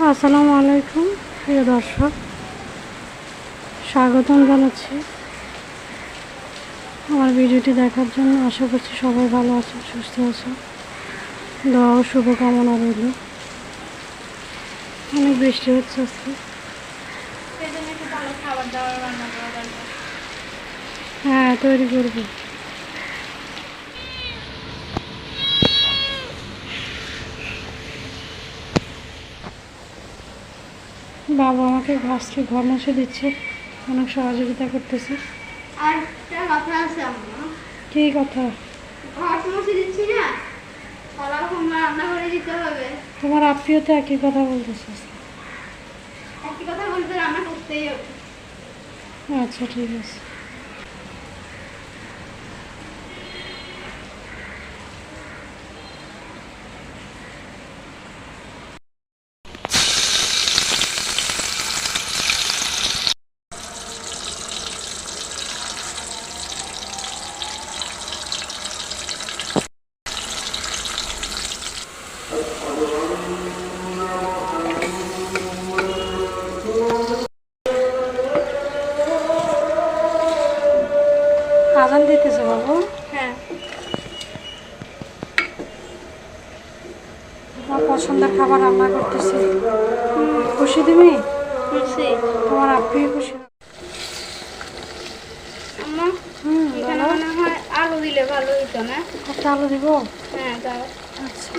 আসসালামু আলাইকুম প্রিয় দর্শক। স্বাগতম জানাচ্ছি। আমার ভিডিওটি দেখার জন্য আশা করছি সবাই ভালো আছেন সুস্থ আছেন। দোয়া ও শুভকামনা রইল। অনেক বৃষ্টি হচ্ছে আজকে। হ্যাঁ তৈরি করব। বাবা আমাকে ঘাসকে ঘর মুছে দিচ্ছে অনেক সহযোগিতা করতেছে। আর একটা কথা আছে কী কথা? ঘর মুছে দিচ্ছি না? সবার সময় রান্না করে দিতে হবে। তোমার আত্মীয় তো একই কথা বলতেছে। একই কথা বলতে রান্না করতেই হবে। আচ্ছা ঠিক আছে। আজান দিতেছে বাবু? হ্যাঁ। তোমার পছন্দের খাবার রান্না করতেছি। খুশি তুমি? খুশি। তোমার আত্মীয় খুশি। হয় আলু দিলে ভালো হতো না? একটা আলু দিব? হ্যাঁ দাও। আচ্ছা।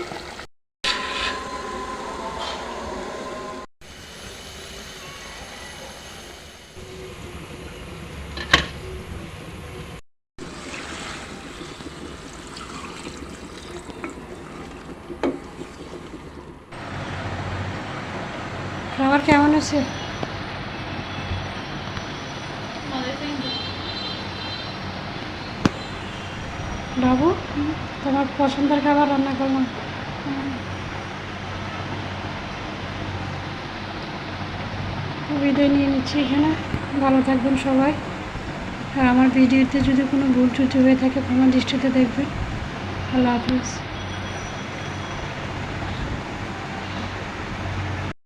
খাবার কেমন আছে বাবু তোমার পছন্দের খাবার রান্না করলাম। বিদায় নিয়ে নিচ্ছি এখানে। ভালো থাকবেন সবাই। আর আমার ভিডিওতে যদি কোনো ভুল ত্রুটি হয়ে থাকে ক্ষমা দৃষ্টিতে দেখবেন। আল্লাহ হাফিজ।